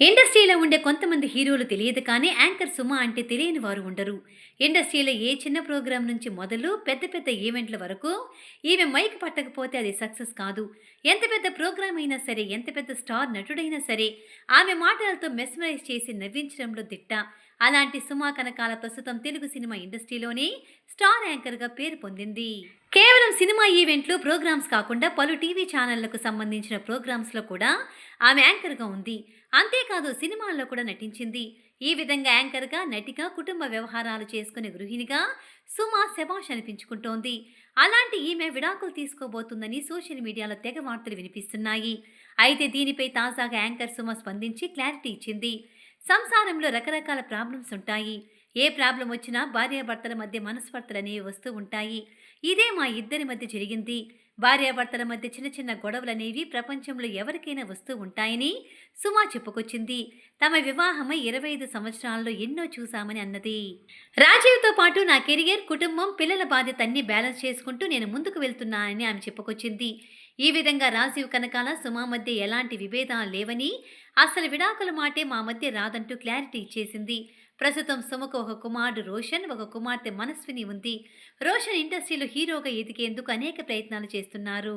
ఇండస్ట్రీలో ఉండే కొంతమంది హీరోలు తెలియదు కానీ యాంకర్ సుమ అంటే తెలియని వారు ఉండరు. ఇండస్ట్రీలో ఏ చిన్న ప్రోగ్రాం నుంచి మొదలు పెద్ద పెద్ద ఈవెంట్ల వరకు ఈమె మైక్ పట్టకపోతే అది సక్సెస్ కాదు. ఎంత పెద్ద ప్రోగ్రాం అయినా సరే ఎంత పెద్ద స్టార్ నటుడైనా సరే ఆమె మాటలతో మెస్మరైజ్ చేసి నవ్వించడంలో దిట్ట. అలాంటి సుమా కనకాల ప్రస్తుతం తెలుగు సినిమా ఇండస్ట్రీలోనే స్టార్ యాంకర్గా పేరు పొందింది. కేవలం సినిమా ఈవెంట్లు ప్రోగ్రామ్స్ కాకుండా పలు టీవీ ఛానళ్ళకు సంబంధించిన ప్రోగ్రామ్స్లో కూడా ఆమె యాంకర్గా ఉంది. అంతేకాదు సినిమాల్లో కూడా నటించింది. ఈ విధంగా యాంకర్గా నటిగా కుటుంబ వ్యవహారాలు చేసుకునే గృహిణిగా సుమా శభాష్ అనిపించుకుంటోంది. అలాంటి ఈమె విడాకులు తీసుకోబోతుందని సోషల్ మీడియాలో తెగ వార్తలు వినిపిస్తున్నాయి. అయితే దీనిపై తాజాగా యాంకర్ సుమ స్పందించి క్లారిటీ ఇచ్చింది. సంసారంలో రకరకాల ప్రాబ్లమ్స్ ఉంటాయి. ఏ ప్రాబ్లం వచ్చినా భార్యాభర్తల మధ్య మనస్పర్తలు అనేవి వస్తూ ఉంటాయి. ఇదే మా ఇద్దరి మధ్య జరిగింది. భార్యాభర్తల మధ్య చిన్న చిన్న గొడవలు అనేవి ప్రపంచంలో ఎవరికైనా వస్తూ ఉంటాయని సుమా చెప్పుకొచ్చింది. తమ వివాహమై ఇరవై ఐదు సంవత్సరాల్లో ఎన్నో చూశామని అన్నది. రాజీవ్తో పాటు నా కెరియర్ కుటుంబం పిల్లల బాధ్యత అన్ని బ్యాలెన్స్ చేసుకుంటూ నేను ముందుకు వెళ్తున్నానని ఆమె చెప్పుకొచ్చింది. ఈ విధంగా రాజీవ్ కనకాల సుమా మధ్య ఎలాంటి విభేదాలు లేవని అసలు విడాకుల మాటే మా మధ్య రాదంటూ క్లారిటీ ఇచ్చేసింది. ప్రస్తుతం సుమకు ఒక కుమారుడు రోషన్ ఒక కుమార్తె మనస్విని ఉంది. రోషన్ ఇండస్ట్రీలో హీరోగా ఎదిగేందుకు అనేక ప్రయత్నాలు చేస్తున్నారు.